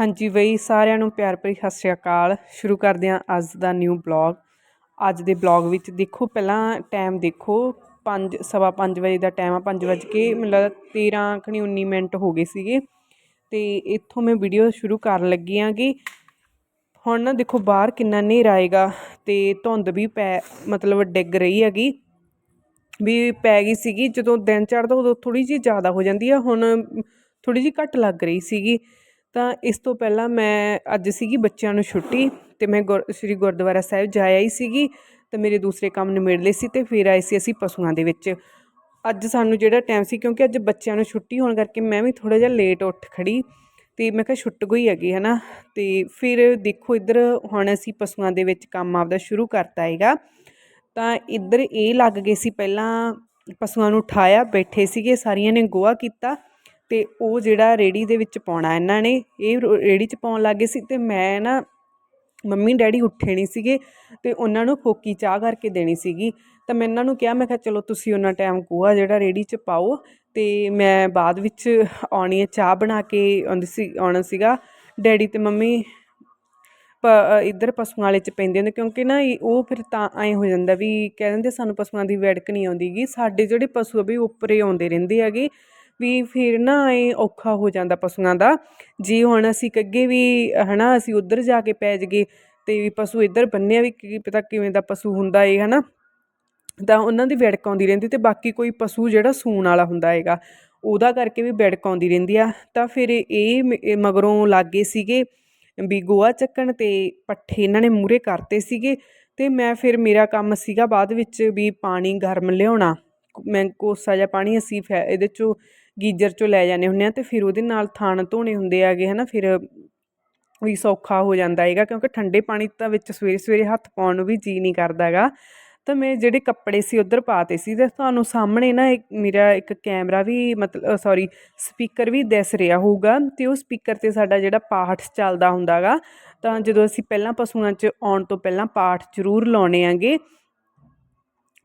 ਹਾਂਜੀ ਬਈ, ਸਾਰਿਆਂ ਨੂੰ ਪਿਆਰ ਭਰੀ ਸਤਿ ਸ਼੍ਰੀ ਅਕਾਲ। ਸ਼ੁਰੂ ਕਰਦੇ ਹਾਂ ਅੱਜ ਦਾ ਨਿਊ ਬਲੌਗ ਅੱਜ ਦੇ ਬਲੌਗ ਵਿੱਚ ਦੇਖੋ, ਪਹਿਲਾਂ ਟਾਈਮ ਦੇਖੋ 5 ਸਵਾ 5 ਵਜੇ ਦਾ ਟਾਈਮ ਆ 5 ਵਜੇ ਕੇ ਮਤਲਬ ਲੱਗਦਾ 13 ਖਣੀ 19 ਮਿੰਟ ਹੋ ਗਏ ਸੀਗੇ। ਤੇ ਇੱਥੋਂ ਮੈਂ ਵੀਡੀਓ ਸ਼ੁਰੂ ਕਰਨ ਲੱਗੀ ਆਂਗੀ ਹੁਣ ਨਾ ਦੇਖੋ, ਬਾਹਰ ਕਿੰਨਾ ਹਨੇਰਾ ਆਏਗਾ ਤੇ ਧੁੰਦ ਵੀ ਪੈ, ਮਤਲਬ ਡਿੱਗ ਰਹੀ ਹੈਗੀ। ਵੀ ਪੈ ਗਈ ਸੀਗੀ, ਜਦੋਂ ਦਿਨ ਚੜ੍ਹਦਾ ਉਦੋਂ ਥੋੜੀ ਜਿਹੀ ਜ਼ਿਆਦਾ ਹੋ ਜਾਂਦੀ ਆ, ਹੁਣ ਥੋੜੀ ਜਿਹੀ ਘੱਟ ਲੱਗ ਰਹੀ ਸੀਗੀ। ਤਾਂ ਇਸ ਤੋਂ ਪਹਿਲਾਂ ਮੈਂ ਅੱਜ ਸੀਗੀ ਬੱਚਿਆਂ ਨੂੰ ਛੁੱਟੀ ਅਤੇ ਮੈਂ ਗੁਰ, ਸ਼੍ਰੀ ਗੁਰਦੁਆਰਾ ਸਾਹਿਬ ਜਾ ਆਈ ਸੀਗੀ ਅਤੇ ਮੇਰੇ ਦੂਸਰੇ ਕੰਮ ਨਿਬੇੜ ਲਏ ਸੀ ਅਤੇ ਫਿਰ ਆਏ ਸੀ ਅਸੀਂ ਪਸ਼ੂਆਂ ਦੇ ਵਿੱਚ। ਅੱਜ ਸਾਨੂੰ ਜਿਹੜਾ ਟਾਈਮ ਸੀ ਕਿਉਂਕਿ ਅੱਜ ਬੱਚਿਆਂ ਨੂੰ ਛੁੱਟੀ ਹੋਣ ਕਰਕੇ ਮੈਂ ਵੀ ਥੋੜ੍ਹਾ ਜਿਹਾ ਲੇਟ ਉੱਠ ਖੜੀ ਅਤੇ ਮੈਂ ਕਿਹਾ ਛੁੱਟ ਗਈ ਹੈਗੀ ਹੈ ਨਾ ਅਤੇ ਫਿਰ ਦੇਖੋ ਇੱਧਰ ਹੁਣ ਅਸੀਂ ਪਸ਼ੂਆਂ ਦੇ ਵਿੱਚ ਕੰਮ ਆਪਦਾ ਸ਼ੁਰੂ ਕਰਤਾ ਹੈਗਾ। ਤਾਂ ਇੱਧਰ ਇਹ ਲੱਗ ਗਏ ਸੀ ਪਹਿਲਾਂ ਪਸ਼ੂਆਂ ਨੂੰ ਉਠਾਇਆ, ਬੈਠੇ ਸੀਗੇ, ਸਾਰੀਆਂ ਨੇ ਗੋਹਾ ਕੀਤਾ ਅਤੇ ਉਹ ਜਿਹੜਾ ਰੇਹੜੀ ਦੇ ਵਿੱਚ ਪਾਉਣਾ ਇਹਨਾਂ ਨੇ, ਇਹ ਰੇਹੜੀ 'ਚ ਪਾਉਣ ਲੱਗ ਗਏ ਸੀ ਅਤੇ ਮੈਂ ਨਾ ਮੰਮੀ ਡੈਡੀ ਉੱਠੇ ਨਹੀਂ ਸੀਗੇ ਅਤੇ ਉਹਨਾਂ ਨੂੰ ਫੋਕੀ ਚਾਹ ਕਰਕੇ ਦੇਣੀ ਸੀਗੀ। ਤਾਂ ਮੈਂ ਇਹਨਾਂ ਨੂੰ ਕਿਹਾ, ਮੈਂ ਕਿਹਾ ਚਲੋ ਤੁਸੀਂ ਉਹਨਾਂ ਟਾਈਮ ਗੋਹਾ ਜਿਹੜਾ ਰੇਹੜੀ 'ਚ ਪਾਓ ਅਤੇ ਮੈਂ ਬਾਅਦ ਵਿੱਚ ਆਉਣੀ ਹੈ ਚਾਹ ਬਣਾ ਕੇ ਆਉਂਦੀ ਸੀ, ਆਉਣਾ ਸੀਗਾ। ਡੈਡੀ ਅਤੇ ਮੰਮੀ ਪ, ਇੱਧਰ ਪਸ਼ੂਆਂ ਵਾਲੇ ਚ ਪੈਂਦੇ ਹੁੰਦੇ, ਕਿਉਂਕਿ ਨਾ ਇਹ- ਉਹ ਫਿਰ ਤਾਂ ਐਂ ਹੋ ਜਾਂਦਾ ਵੀ ਕਹਿ ਦਿੰਦੇ ਸਾਨੂੰ ਪਸ਼ੂਆਂ ਦੀ ਵੜਕ ਨਹੀਂ ਆਉਂਦੀਗੀ ਸਾਡੇ ਜਿਹੜੇ ਪਸ਼ੂ ਆ ਵੀ ਉੱਪਰੇ ਆਉਂਦੇ ਰਹਿੰਦੇ ਹੈਗੇ। ਵੀ ਫਿਰ ਨਾ ਐਂ ਔਖਾ ਹੋ ਜਾਂਦਾ ਪਸ਼ੂਆਂ ਦਾ। ਜੀ ਹੁਣ ਅਸੀਂ ਕੱਗੇ ਵੀ, ਹਨਾ, ਅਸੀਂ ਉੱਧਰ ਜਾ ਕੇ ਪੈ ਜਗੇ ਤੇ ਵੀ ਪਸ਼ੂ ਇੱਧਰ ਬੰਨਿਆ ਵੀ ਕੀ ਪਤਾ ਕਿਵੇਂ ਦਾ ਪਸ਼ੂ ਹੁੰਦਾ ਏ, ਹਨਾ, ਤਾਂ ਉਹਨਾਂ ਦੀ ਵਿੜਕ ਆਉਂਦੀ ਰਹਿੰਦੀ ਤੇ ਬਾਕੀ ਕੋਈ ਪਸ਼ੂ ਜਿਹੜਾ ਸੂਣ ਵਾਲਾ ਹੁੰਦਾ ਹੈਗਾ, ਉਹਦਾ ਕਰਕੇ ਵੀ ਵਿੜਕ ਆਉਂਦੀ ਰਹਿੰਦੀ ਆ। ਤਾਂ ਫਿਰ ਇਹ ਮਗਰੋਂ ਲੱਗੇ ਸੀਗੇ ਵੀ ਗੋਆ ਚੱਕਣ ਤੇ ਪੱਠੇ ਇਹਨਾਂ ਨੇ ਮੂਰੇ ਕਰਤੇ ਸੀਗੇ ਤੇ ਮੈਂ ਫਿਰ ਮੇਰਾ ਕੰਮ ਸੀਗਾ ਬਾਅਦ ਵਿੱਚ ਵੀ ਪਾਣੀ ਗਰਮ ਲਿਆਉਣਾ। ਮੈਂ ਕੋਸਾ ਜਿਹਾ ਪਾਣੀ ਅਸੀਂ ਫੈ, ਇਹਦੇ ਚੋਂ ਗੀਜਰ ਚੋਂ ਲੈ ਜਾਂਦੇ ਹੁੰਦੇ ਆ ਤੇ ਫਿਰ ਉਹਦੇ ਨਾਲ ਥਾਣ ਧੋਣੇ ਹੁੰਦੇ ਆਗੇ ਹਨਾ, ਫਿਰ ਵੀ ਸੌਖਾ ਹੋ ਜਾਂਦਾ ਹੈਗਾ ਕਿਉਂਕਿ ਠੰਡੇ ਪਾਣੀ ਤਾਂ ਵਿੱਚ ਸਵੇਰੇ ਸਵੇਰੇ ਹੱਥ ਪਾਉਣ ਨੂੰ ਵੀ ਜੀ ਨਹੀਂ ਕਰਦਾ ਹੈਗਾ। ਤਾਂ ਮੈਂ ਜਿਹੜੇ ਕੱਪੜੇ ਸੀ ਉਧਰ ਪਾਤੇ ਸੀ ਤੇ ਤੁਹਾਨੂੰ ਸਾਹਮਣੇ ਨਾ ਇੱਕ ਮੇਰਾ ਇੱਕ ਕੈਮਰਾ ਵੀ ਮਤਲਬ ਸੌਰੀ ਸਪੀਕਰ ਵੀ ਦਿਸ ਰਿਹਾ ਹੋਊਗਾ ਤੇ ਉਹ ਸਪੀਕਰ ਤੇ ਸਾਡਾ ਜਿਹੜਾ ਪਾਠ ਚੱਲਦਾ ਹੁੰਦਾਗਾ ਤਾਂ ਜਦੋਂ ਅਸੀਂ ਪਹਿਲਾਂ ਪਸ਼ੂਆਂ 'ਚ ਆਉਣ ਤੋਂ ਪਹਿਲਾਂ ਪਾਠ ਜ਼ਰੂਰ ਲਾਉਣੇ ਆਂਗੇ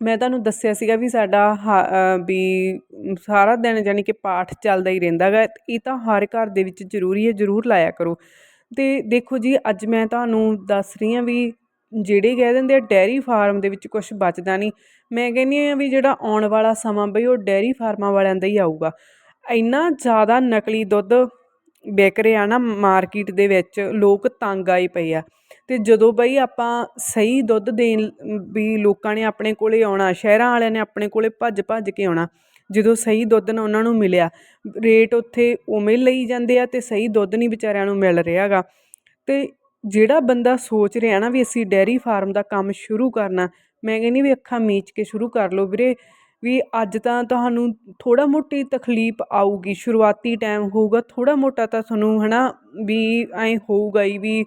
ਮੈਂ ਤੁਹਾਨੂੰ ਦੱਸਿਆ ਸੀਗਾ ਵੀ ਸਾਡਾ ਹਾ- ਵੀ ਸਾਰਾ ਦਿਨ ਯਾਨੀ ਕਿ ਪਾਠ ਚੱਲਦਾ ਹੀ ਰਹਿੰਦਾ ਗਾ, ਇਹ ਤਾਂ ਹਰ ਘਰ ਦੇ ਵਿੱਚ ਜ਼ਰੂਰੀ ਹੈ, ਜ਼ਰੂਰ ਲਾਇਆ ਕਰੋ। ਅਤੇ ਦੇਖੋ ਜੀ, ਅੱਜ ਮੈਂ ਤੁਹਾਨੂੰ ਦੱਸ ਰਹੀ ਹਾਂ ਵੀ ਜਿਹੜੇ ਕਹਿ ਦਿੰਦੇ ਆ ਡੈਰੀ ਫਾਰਮ ਦੇ ਵਿੱਚ ਕੁਝ ਬਚਦਾ ਨਹੀਂ, ਮੈਂ ਕਹਿੰਦੀ ਆ ਵੀ ਜਿਹੜਾ ਆਉਣ ਵਾਲਾ ਸਮਾਂ ਬਈ ਉਹ ਡੈਰੀ ਫਾਰਮਾਂ ਵਾਲਿਆਂ ਦਾ ਹੀ ਆਊਗਾ। ਇੰਨਾ ਜ਼ਿਆਦਾ ਨਕਲੀ ਦੁੱਧ ਵਿਕ ਰਿਹਾ ਨਾ ਮਾਰਕੀਟ ਦੇ ਵਿੱਚ, ਲੋਕ ਤੰਗ ਆਏ ਪਏ ਆ। ਅਤੇ ਜਦੋਂ ਬਈ ਆਪਾਂ ਸਹੀ ਦੁੱਧ ਦੇਣ ਵੀ ਲੋਕਾਂ ਨੇ ਆਪਣੇ ਕੋਲ ਆਉਣਾ, ਸ਼ਹਿਰਾਂ ਵਾਲਿਆਂ ਨੇ ਆਪਣੇ ਕੋਲ ਭੱਜ ਭੱਜ ਕੇ ਆਉਣਾ, ਜਦੋਂ ਸਹੀ ਦੁੱਧ ਨਾ ਉਹਨਾਂ ਨੂੰ ਮਿਲਿਆ, ਰੇਟ ਉੱਥੇ ਉਵੇਂ ਲਈ ਜਾਂਦੇ ਆ ਅਤੇ ਸਹੀ ਦੁੱਧ ਨਹੀਂ ਵਿਚਾਰਿਆਂ ਨੂੰ ਮਿਲ ਰਿਹਾ ਗਾ। ਅਤੇ ਜਿਹੜਾ ਬੰਦਾ ਸੋਚ ਰਿਹਾ ਨਾ ਵੀ ਅਸੀਂ ਡੈਰੀ ਫਾਰਮ ਦਾ ਕੰਮ ਸ਼ੁਰੂ ਕਰਨਾ, ਮੈਂ ਕਹਿੰਦੀ ਵੀ ਅੱਖਾਂ ਮੀਚ ਕੇ ਸ਼ੁਰੂ ਕਰ ਲਓ ਵੀਰੇ, ਵੀ ਅੱਜ ਤਾਂ ਤੁਹਾਨੂੰ ਥੋੜਾ ਮੋਟੀ ਤਕਲੀਫ ਆਊਗੀ, ਸ਼ੁਰੂਆਤੀ ਟਾਈਮ ਹੋਊਗਾ ਥੋੜਾ ਮੋਟਾ ਤਾਂ ਤੁਹਾਨੂੰ ਹਨਾ ਵੀ ਐਂ ਹੋਊਗਾ ਹੀ ਵੀ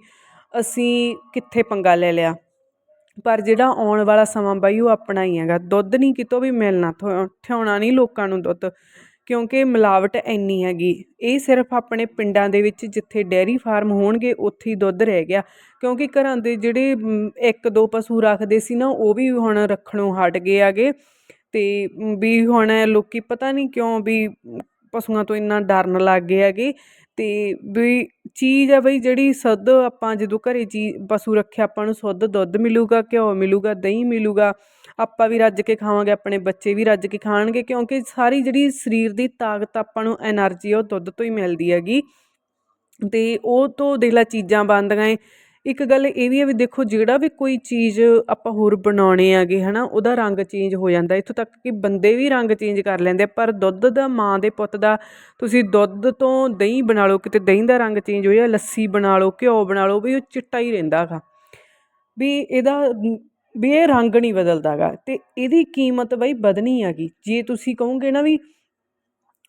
ਅਸੀਂ ਕਿੱਥੇ ਪੰਗਾ ਲੈ ਲਿਆ? ਪਰ ਜਿਹੜਾ ਆਉਣ ਵਾਲਾ ਸਮਾਂ ਬਾਈ, ਉਹ ਆਪਣਾ ਹੀ ਹੈਗਾ। ਦੁੱਧ ਨਹੀਂ ਕਿਤੋਂ ਵੀ ਮਿਲਣਾ, ਥੋ- ਥਿਆਉਣਾ ਨਹੀਂ ਲੋਕਾਂ ਨੂੰ ਦੁੱਧ, ਕਿਉਂਕਿ ਮਿਲਾਵਟ ਇੰਨੀ ਹੈਗੀ। ਇਹ ਸਿਰਫ ਆਪਣੇ ਪਿੰਡਾਂ ਦੇ ਵਿੱਚ ਜਿੱਥੇ ਡੈਰੀ ਫਾਰਮ ਹੋਣਗੇ, ਉੱਥੇ ਹੀ ਦੁੱਧ ਰਹਿ ਗਿਆ। ਕਿਉਂਕਿ ਘਰਾਂ ਦੇ ਜਿਹੜੇ ਇੱਕ ਦੋ ਪਸ਼ੂ ਰੱਖਦੇ ਸੀ ਨਾ, ਉਹ ਵੀ ਹੁਣ ਰੱਖਣੋਂ ਹਟ ਗਏ ਆਗੇ ਤੇ ਵੀ ਹੁਣ ਲੋਕੀ ਪਤਾ ਨਹੀਂ ਕਿਉਂ ਵੀ ਪਸ਼ੂਆਂ ਤੋਂ ਇੰਨਾ ਡਰਨ ਲੱਗ ਗਏ ਹੈਗੇ। ਤੇ ਵੀ ਚੀਜ਼ ਆ ਬਈ ਜਿਹੜੀ ਸੁੱਧ ਆਪਾਂ ਜਦੋਂ ਘਰੇ ਚੀਜ਼ ਪਸ਼ੂ ਰੱਖਿਆ ਆਪਾਂ ਨੂੰ ਸੁੱਧ ਦੁੱਧ ਮਿਲੂਗਾ, ਘਿਓ ਮਿਲੂਗਾ, ਦਹੀਂ ਮਿਲੂਗਾ, ਆਪਾਂ ਵੀ ਰੱਜ ਕੇ ਖਾਵਾਂਗੇ, ਆਪਣੇ ਬੱਚੇ ਵੀ ਰੱਜ ਕੇ ਖਾਣਗੇ, ਕਿਉਂਕਿ ਸਾਰੀ ਜਿਹੜੀ ਸਰੀਰ ਦੀ ਤਾਕਤ ਆਪਾਂ ਨੂੰ એનર્ਜੀ ਉਹ ਦੁੱਧ ਤੋਂ ਹੀ ਮਿਲਦੀ ਹੈਗੀ। ਤੇ ਉਹ ਤੋਂ ਦੇਖ ਲੈ ਚੀਜ਼ਾਂ ਬਣਦੀਆਂ ਗਏ ਇੱਕ ਗੱਲ ਇਹ ਵੀ ਹੈ ਵੀ ਦੇਖੋ, ਜਿਹੜਾ ਵੀ ਕੋਈ ਚੀਜ਼ ਆਪਾਂ ਹੋਰ ਬਣਾਉਣੇ ਆਗੇ ਹਨਾ, ਉਹਦਾ ਰੰਗ ਚੇਂਜ ਹੋ ਜਾਂਦਾ। ਇੱਥੋਂ ਤੱਕ ਕਿ ਬੰਦੇ ਵੀ ਰੰਗ ਚੇਂਜ ਕਰ ਲੈਂਦੇ ਪਰ ਦੁੱਧ ਦਾ, ਮਾਂ ਦੇ ਪੁੱਤ ਦਾ, ਤੁਸੀਂ ਦੁੱਧ ਤੋਂ ਦਹੀਂ ਬਣਾ ਲਓ, ਕਿਤੇ ਦਹੀਂ ਦਾ ਰੰਗ ਚੇਂਜ ਹੋ ਜਾ ਲੱਸੀ ਬਣਾ ਲਓ, ਘਿਓ ਬਣਾ ਲਓ, ਵੀ ਉਹ ਚਿੱਟਾ ਹੀ ਰਹਿੰਦਾ ਗਾ ਵੀ ਇਹਦਾ, ਵੀ ਇਹ ਰੰਗ ਨਹੀਂ ਬਦਲਦਾਗਾ ਤੇ ਇਹਦੀ ਕੀਮਤ ਬਈ ਵਧਣੀ ਹੈਗੀ। ਜੇ ਤੁਸੀਂ ਕਹੋਗੇ ਨਾ ਵੀ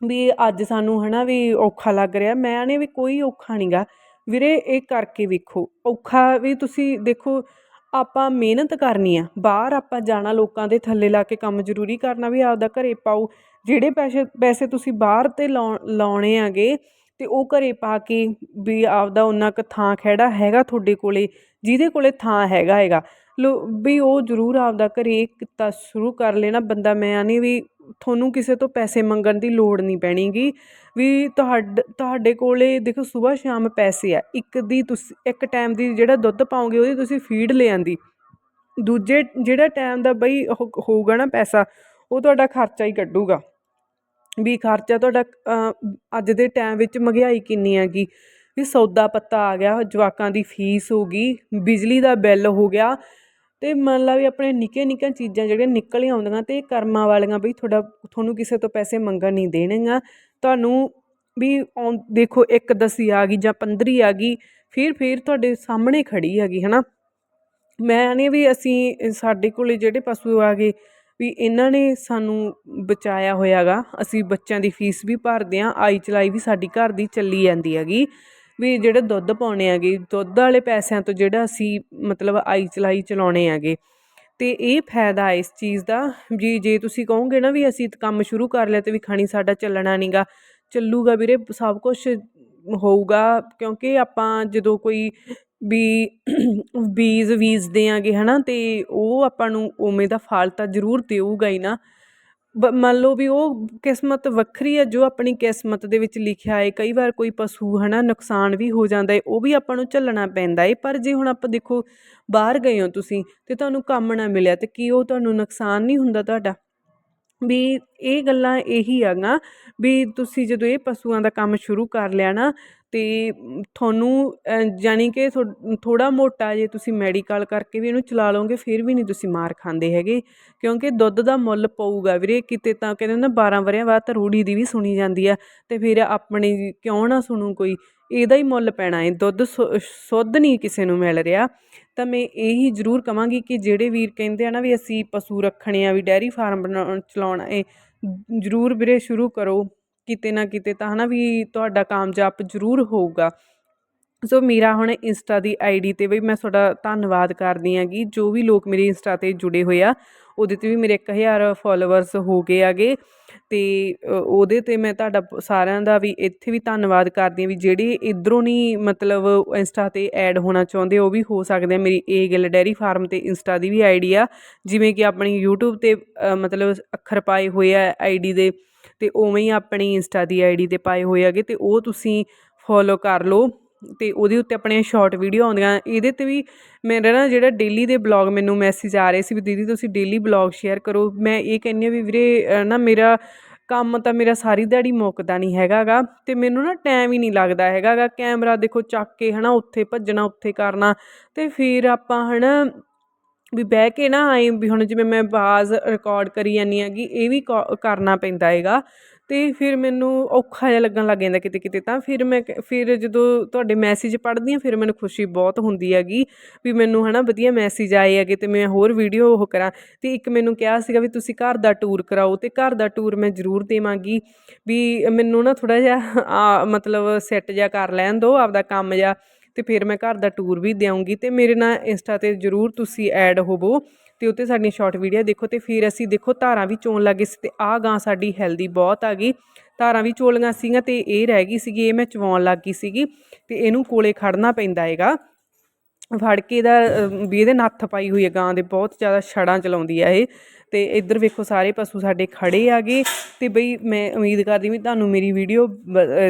ਵੀ ਅੱਜ ਸਾਨੂੰ, ਹਨਾ, ਵੀ ਔਖਾ ਲੱਗ ਰਿਹਾ, ਮੈਂ ਨੇ ਵੀ ਕੋਈ ਔਖਾ ਨਹੀਂਗਾ ਵੀਰੇ ਇਹ ਕਰਕੇ ਵੇਖੋ, ਔਖਾ ਵੀ ਤੁਸੀਂ ਦੇਖੋ, ਆਪਾਂ ਮਿਹਨਤ ਕਰਨੀ ਆ, ਬਾਹਰ ਆਪਾਂ ਜਾਣਾ, ਲੋਕਾਂ ਦੇ ਥੱਲੇ ਲਾ ਕੇ ਕੰਮ ਜ਼ਰੂਰੀ ਕਰਨਾ ਵੀ ਆਪਦਾ ਘਰੇ ਪਾਓ, ਜਿਹੜੇ ਪੈਸੇ ਪੈਸੇ ਤੁਸੀਂ ਬਾਹਰ ਤੇ ਲਾਉ- ਲਾਉਣੇ ਆਗੇ ਤੇ ਉਹ ਘਰੇ ਪਾ ਕੇ ਵੀ ਆਪਦਾ ਉਹਨਾਂ ਕੁ ਥਾਂ ਖਹਿੜਾ ਹੈਗਾ ਤੁਹਾਡੇ ਕੋਲੇ, ਜਿਹਦੇ ਕੋਲੇ ਥਾਂ ਹੈਗਾ ਹੈਗਾ, ਲੋ ਵੀ ਉਹ ਜ਼ਰੂਰ ਆਪਦਾ ਘਰੇ ਕਿੱਤਾ ਸ਼ੁਰੂ ਕਰ ਲੈਣਾ, ਬੰਦਾ ਮੈਂ ਨਹੀਂ ਵੀ ਤੁਹਾਨੂੰ ਕਿਸੇ ਤੋਂ ਪੈਸੇ ਮੰਗਣ ਦੀ ਲੋੜ ਨਹੀਂ ਪੈਣੀਗੀ ਵੀ ਤੁਹਾਡ, ਤੁਹਾਡੇ ਕੋਲ ਦੇਖੋ ਸਵੇਰ ਸ਼ਾਮ ਪੈਸੇ ਆ, ਇੱਕ ਦੀ ਤੁਸੀਂ, ਇੱਕ ਟਾਈਮ ਦੀ ਜਿਹੜਾ ਦੁੱਧ ਪਾਓਗੇ ਉਹਦੀ ਤੁਸੀਂ ਫੀਡ ਲੈ ਆਂਦੀ। ਦੂਜੇ ਜਿਹੜਾ ਟਾਈਮ ਦਾ ਬਈ ਉਹ ਹੋਊਗਾ ਨਾ ਪੈਸਾ, ਉਹ ਤੁਹਾਡਾ ਖਰਚਾ ਹੀ ਕੱਢੂਗਾ। ਵੀ ਖਰਚਾ ਤੁਹਾਡਾ ਅੱਜ ਦੇ ਟਾਈਮ ਵਿੱਚ ਮਹਿੰਗਾਈ ਕਿੰਨੀ ਹੈਗੀ? ਵੀ ਸੌਦਾ ਪੱਤਾ ਆ ਗਿਆ, ਜਵਾਕਾਂ ਦੀ ਫੀਸ ਹੋ ਗਈ, ਬਿਜਲੀ ਦਾ ਬਿੱਲ ਹੋ ਗਿਆ ਅਤੇ ਮੰਨ ਲਾ ਵੀ ਆਪਣੇ ਨਿੱਕੀਆਂ ਨਿੱਕੀਆਂ ਚੀਜ਼ਾਂ ਜਿਹੜੀਆਂ ਨਿਕਲ ਆਉਂਦੀਆਂ ਅਤੇ ਕਰਮਾਂ ਵਾਲੀਆਂ ਬਈ ਤੁਹਾਡਾ, ਤੁਹਾਨੂੰ ਕਿਸੇ ਤੋਂ ਪੈਸੇ ਮੰਗਣ ਨਹੀਂ ਦੇਣਗੀਆਂ। ਤੁਹਾਨੂੰ ਵੀ ਆਉਂ- ਦੇਖੋ ਇੱਕ ਦਸੀ ਆ ਗਈ ਜਾਂ 15 ਆ ਗਈ, ਫਿਰ ਫਿਰ ਤੁਹਾਡੇ ਸਾਹਮਣੇ ਖੜੀ ਹੈਗੀ ਹੈ ਨਾ ਮੈਂ ਨਹੀਂ ਵੀ ਅਸੀਂ ਸਾਡੇ ਕੋਲੇ ਜਿਹੜੇ ਪਸ਼ੂ ਆ ਗਏ, ਵੀ ਇਹਨਾਂ ਨੇ ਸਾਨੂੰ ਬਚਾਇਆ ਹੋਇਆਗਾ। ਅਸੀਂ ਬੱਚਿਆਂ ਦੀ ਫੀਸ ਵੀ ਭਰਦੇ ਹਾਂ ਆਈ ਚਲਾਈ ਵੀ ਸਾਡੀ ਘਰ ਦੀ ਚੱਲੀ ਜਾਂਦੀ ਹੈਗੀ। ਵੀ ਜਿਹੜੇ ਦੁੱਧ ਪਾਉਣੇ ਹੈਗੇ, ਦੁੱਧ ਵਾਲੇ ਪੈਸਿਆਂ ਤੋਂ ਜਿਹੜਾ ਅਸੀਂ ਮਤਲਬ ਆਈ ਚਲਾਈ ਚਲਾਉਣੇ ਹੈਗੇ। ਤੇ ਇਹ ਫਾਇਦਾ ਇਸ ਚੀਜ਼ ਦਾ ਜੀ ਜੇ ਤੁਸੀਂ ਕਹੋਗੇ ਨਾ ਵੀ ਅਸੀਂ ਕੰਮ ਸ਼ੁਰੂ ਕਰ ਲਿਆ ਤੇ ਵੀ ਖਾਣੀ ਸਾਡਾ ਚੱਲਣਾ ਨਹੀਂਗਾ ਚੱਲੂਗਾ ਵੀਰੇ, ਸਭ ਕੁਝ ਹੋਊਗਾ, ਕਿਉਂਕਿ ਆਪਾਂ ਜਦੋਂ ਕੋਈ ਵੀ ਬੀਜ ਬੀਜਦੇ ਆਂਗੇ ਹਨਾ, ਤੇ ਉਹ ਆਪਾਂ ਨੂੰ ਉਵੇਂ ਦਾ ਫਲ ਤਾਂ ਜ਼ਰੂਰ ਦੇਊਗਾ ਹੀ ਨਾ। ਮੰਨ ਲਓ ਵੀ ਉਹ ਕਿਸਮਤ ਵੱਖਰੀ ਹੈ ਜੋ ਆਪਣੀ ਕਿਸਮਤ ਦੇ ਵਿੱਚ ਲਿਖਿਆ ਹੈ ਕਈ ਵਾਰ ਕੋਈ ਪਸ਼ੂ ਹਨਾ, ਨੁਕਸਾਨ ਵੀ ਹੋ ਜਾਂਦਾ ਹੈ ਉਹ ਵੀ ਆਪਾਂ ਨੂੰ ਝੱਲਣਾ ਪੈਂਦਾ ਹੈ ਪਰ ਜੇ ਹੁਣ ਆਪਾਂ ਦੇਖੋ, ਬਾਹਰ ਗਏ ਹੋ ਤੁਸੀਂ ਤੇ ਤੁਹਾਨੂੰ ਕੰਮ ਨਾ ਮਿਲਿਆ ਤੇ ਕੀ ਉਹ ਤੁਹਾਨੂੰ ਨੁਕਸਾਨ ਨਹੀਂ ਹੁੰਦਾ ਤੁਹਾਡਾ? ਵੀ ਇਹ ਗੱਲਾਂ ਇਹੀ ਹੈਗਾ ਵੀ ਤੁਸੀਂ ਜਦੋਂ ਇਹ ਪਸ਼ੂਆਂ ਦਾ ਕੰਮ ਸ਼ੁਰੂ ਕਰ ਲਿਆ ਨਾ ਅਤੇ ਤੁਹਾਨੂੰ ਜਾਣੀ ਕਿ ਥੋ, ਥੋੜ੍ਹਾ ਮੋਟਾ ਜੇ ਤੁਸੀਂ ਮੈਡੀਕਲ ਕਰਕੇ ਵੀ ਇਹਨੂੰ ਚਲਾ ਲਓਗੇ, ਫਿਰ ਵੀ ਨਹੀਂ ਤੁਸੀਂ ਮਾਰ ਖਾਂਦੇ ਹੈਗੇ। ਕਿਉਂਕਿ ਦੁੱਧ ਦਾ ਮੁੱਲ ਪਊਗਾ ਵੀਰੇ, ਕਿਤੇ ਤਾਂ ਕਹਿੰਦੇ ਨਾ ਬਾਰ੍ਹਾਂ ਵਰ੍ਹਿਆਂ ਬਾਅਦ ਤਾਂ ਰੂੜੀ ਦੀ ਵੀ ਸੁਣੀ ਜਾਂਦੀ ਆ ਅਤੇ ਫਿਰ ਆਪਣੀ ਕਿਉਂ ਨਾ ਸੁਣੂ ਕੋਈ। ਇਹਦਾ ਹੀ ਮੁੱਲ ਪੈਣਾ ਹੈ ਦੁੱਧ ਸੁ- ਸ਼ੁੱਧ ਨਹੀਂ ਕਿਸੇ ਨੂੰ ਮਿਲ ਰਿਹਾ। ਤਾਂ ਮੈਂ ਇਹੀ ਜ਼ਰੂਰ ਕਹਾਂਗੀ ਕਿ ਜਿਹੜੇ ਵੀਰ ਕਹਿੰਦੇ ਆ ਨਾ ਵੀ ਅਸੀਂ ਪਸ਼ੂ ਰੱਖਣੇ ਆ, ਵੀ ਡੈਰੀ ਫਾਰਮ ਬਣਾਉਣ ਚਲਾਉਣਾ ਏ, ਜ਼ਰੂਰ ਵੀਰੇ ਸ਼ੁਰੂ ਕਰੋ। ਕਿਤੇ ਨਾ ਕਿਤੇ ਤਾਂ ਹਨਾ ਵੀ ਤੁਹਾਡਾ ਕਾਮਯਾਬ ਜ਼ਰੂਰ ਹੋਊਗਾ। ਸੋ ਮੇਰਾ ਹੁਣ ਇੰਸਟਾ ਦੀ ਆਈਡੀ ਤੇ ਵੀ ਮੈਂ ਤੁਹਾਡਾ ਧੰਨਵਾਦ ਕਰਦੀ ਆਂਗੀ ਜੋ ਵੀ ਲੋਕ ਮੇਰੇ ਇੰਸਟਾ ਤੇ ਜੁੜੇ ਹੋਏ ਆ, ਉਹਦੇ ਤੇ ਵੀ ਮੇਰੇ 1000 ਫਾਲੋਅਰਸ ਹੋ ਗਏ ਆਗੇ ਤੇ ਉਹਦੇ ਤੇ ਮੈਂ ਤੁਹਾਡਾ ਸਾਰਿਆਂ ਦਾ ਵੀ ਇੱਥੇ ਵੀ ਧੰਨਵਾਦ ਕਰਦੀ ਹਾਂ ਵੀ ਜਿਹੜੇ ਇਧਰੋਂ ਨਹੀਂ ਮਤਲਬ ਇੰਸਟਾ ਤੇ ਐਡ ਹੋਣਾ ਚਾਹੁੰਦੇ, ਉਹ ਵੀ ਹੋ ਸਕਦੇ ਆ। ਮੇਰੀ ਏ ਗਿੱਲ ਡੈਰੀ ਫਾਰਮ ਤੇ ਇੰਸਟਾ ਦੀ ਵੀ ਆਈਡੀ ਆ, ਜਿਵੇਂ ਕਿ ਆਪਣੀ YouTube ਤੇ ਮਤਲਬ ਅੱਖਰ ਪਾਏ ਹੋਏ ਆ ਆਈਡੀ ਦੇ। ਅਤੇ ਉਵੇਂ ਹੀ ਆਪਣੀ ਇੰਸਟਾ ਦੀ ਆਈਡੀ ਤੇ ਪਾਏ ਹੋਏ ਹੈਗੇ ਅਤੇ ਉਹ ਤੁਸੀਂ ਫੋਲੋ ਕਰ ਲਓ ਅਤੇ ਉਹਦੇ ਉੱਤੇ ਆਪਣੀਆਂ ਸ਼ਾਰਟ ਵੀਡੀਓ ਆਉਂਦੀਆਂ। ਇਹਦੇ ਤੇ ਵੀ ਮੇਰਾ ਨਾ ਜਿਹੜਾ ਡੇਲੀ ਦੇ ਬਲੌਗ ਮੈਨੂੰ ਮੈਸੇਜ ਆ ਰਹੇ ਸੀ ਵੀ ਦੀਦੀ ਤੁਸੀਂ ਡੇਲੀ ਬਲੌਗ ਸ਼ੇਅਰ ਕਰੋ। ਮੈਂ ਇਹ ਕਹਿੰਦੀ ਹਾਂ ਵੀ ਵੀਰੇ ਨਾ ਮੇਰਾ ਕੰਮ ਤਾਂ ਮੇਰਾ ਸਾਰੀ ਦਿਹਾੜੀ ਮੁੱਕਦਾ ਨਹੀਂ ਹੈਗਾਗਾ ਤੇ ਮੈਨੂੰ ਨਾ ਟਾਈਮ ਹੀ ਨਹੀਂ ਲੱਗਦਾ ਹੈਗਾਗਾ। ਕੈਮਰਾ ਦੇਖੋ ਚੱਕ ਕੇ ਹਨਾ ਉੱਥੇ ਭੱਜਣਾ, ਉੱਥੇ ਕਰਨਾ ਤੇ ਫਿਰ ਆਪਾਂ ਹਨਾ ਵੀ ਬਹਿ ਕੇ ਨਾ ਆਏ ਵੀ ਹੁਣ ਜਿਵੇਂ ਮੈਂ ਆਵਾਜ਼ ਰਿਕਾਰਡ ਕਰੀ ਜਾਂਦੀ ਹੈਗੀ ਇਹ ਵੀ ਕੋ, ਕਰਨਾ ਪੈਂਦਾ ਹੈਗਾ। ਅਤੇ ਫਿਰ ਮੈਨੂੰ ਔਖਾ ਜਿਹਾ ਲੱਗਣ ਲੱਗ ਜਾਂਦਾ ਕਿਤੇ ਕਿਤੇ ਤਾਂ। ਫਿਰ ਮੈਂ ਫਿਰ ਜਦੋਂ ਤੁਹਾਡੇ ਮੈਸੇਜ ਪੜ੍ਹਦੀ ਹਾਂ, ਫਿਰ ਮੈਨੂੰ ਖੁਸ਼ੀ ਬਹੁਤ ਹੁੰਦੀ ਹੈਗੀ ਵੀ ਮੈਨੂੰ ਹੈ ਨਾ ਵਧੀਆ ਮੈਸੇਜ ਆਏ ਹੈਗੇ ਅਤੇ ਮੈਂ ਹੋਰ ਵੀਡੀਓ ਉਹ ਕਰਾਂ। ਅਤੇ ਇੱਕ ਮੈਨੂੰ ਕਿਹਾ ਸੀਗਾ ਵੀ ਤੁਸੀਂ ਘਰ ਦਾ ਟੂਰ ਕਰਾਓ ਅਤੇ ਘਰ ਦਾ ਟੂਰ ਮੈਂ ਜ਼ਰੂਰ ਦੇਵਾਂਗੀ ਵੀ ਮੈਨੂੰ ਨਾ ਥੋੜ੍ਹਾ ਜਿਹਾ ਮਤਲਬ ਸੈੱਟ ਜਿਹਾ ਕਰ ਲੈਣ ਦਿਓ, ਆਪਦਾ ਕੰਮ ਜਿਹਾ। ਤੇ ਫਿਰ ਮੈਂ ਘਰ ਦਾ ਟੂਰ ਵੀ ਦੇਵਾਂਗੀ ਤੇ ਮੇਰੇ ਨਾਲ ਇੰਸਟਾ ਤੇ ਜਰੂਰ ਤੁਸੀਂ ਐਡ ਹੋਵੋ ਤੇ ਉੱਤੇ ਸਾਡੀਆਂ ਸ਼ਾਰਟ ਵੀਡੀਓ ਦੇਖੋ ਤੇ ਫਿਰ ਅਸੀਂ ਦੇਖੋ ਧਾਰਾਂ ਵੀ ਚੋਣ ਲੱਗੇ ਸੀ ਤੇ ਆਹ ਗਾਂ ਸਾਡੀ ਹੈਲਦੀ ਬਹੁਤ ਆ ਗਈ। ਧਾਰਾਂ ਵੀ ਚੋਲੀਆਂ ਸੀਗੀਆਂ ਤੇ ਇਹ ਰਹਿ ਗਈ ਸੀਗੀ, ਇਹ ਮੈਂ ਚਵਾਉਣ ਲੱਗ ਗਈ ਸੀਗੀ ਤੇ ਇਹਨੂੰ ਕੋਲੇ ਖੜਨਾ ਪੈਂਦਾ ਹੈਗਾ। ਫੜ ਕੇ ਇਹਦਾ ਵੀ ਇਹਦੇ ਨੱਥ ਪਾਈ ਹੋਈ ਹੈ ਗਾਂ ਦੇ, ਬਹੁਤ ਜ਼ਿਆਦਾ ਛੜਾਂ ਚਲਾਉਂਦੀ ਆ ਇਹ। ਤੇ ਇੱਧਰ ਵੇਖੋ ਸਾਰੇ ਪਸ਼ੂ ਸਾਡੇ ਖੜੇ ਆਗੇ ਤੇ ਬਈ ਮੈਂ ਉਮੀਦ ਕਰਦੀ ਵੀ ਤੁਹਾਨੂੰ ਮੇਰੀ ਵੀਡੀਓ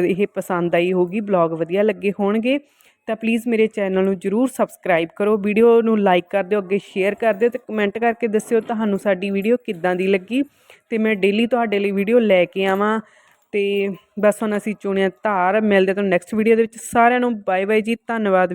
ਇਹ ਪਸੰਦ ਆਈ ਹੋਗੀ ਬਲੌਗ ਵਧੀਆ ਲੱਗੇ ਹੋਣਗੇ। ਤਾਂ ਪਲੀਜ਼ ਮੇਰੇ ਚੈਨਲ ਨੂੰ ਜਰੂਰ ਸਬਸਕ੍ਰਾਈਬ ਕਰੋ। ਵੀਡੀਓ ਨੂੰ ਲਾਈਕ ਕਰ ਦਿਓ, ਅੱਗੇ ਸ਼ੇਅਰ ਕਰ ਦਿਓ ਤੇ ਕਮੈਂਟ ਕਰਕੇ ਦੱਸਿਓ ਤੁਹਾਨੂੰ ਸਾਡੀ ਵੀਡੀਓ ਕਿੱਦਾਂ ਦੀ ਲੱਗੀ। ਤੇ ਮੈਂ ਡੇਲੀ ਤੁਹਾਡੇ ਲਈ ਵੀਡੀਓ ਲੈ ਕੇ ਆਵਾਂ। ਤੇ ਬਸ ਹੁਣ ਅਸੀਂ ਚੁਣਿਆ ਧਾਰ। ਮਿਲਦੇ ਤੁਹਾਨੂੰ ਨੈਕਸਟ ਵੀਡੀਓ ਦੇ ਵਿੱਚ। ਸਾਰਿਆਂ ਨੂੰ ਬਾਏ ਬਾਏ ਜੀ। ਧੰਨਵਾਦ।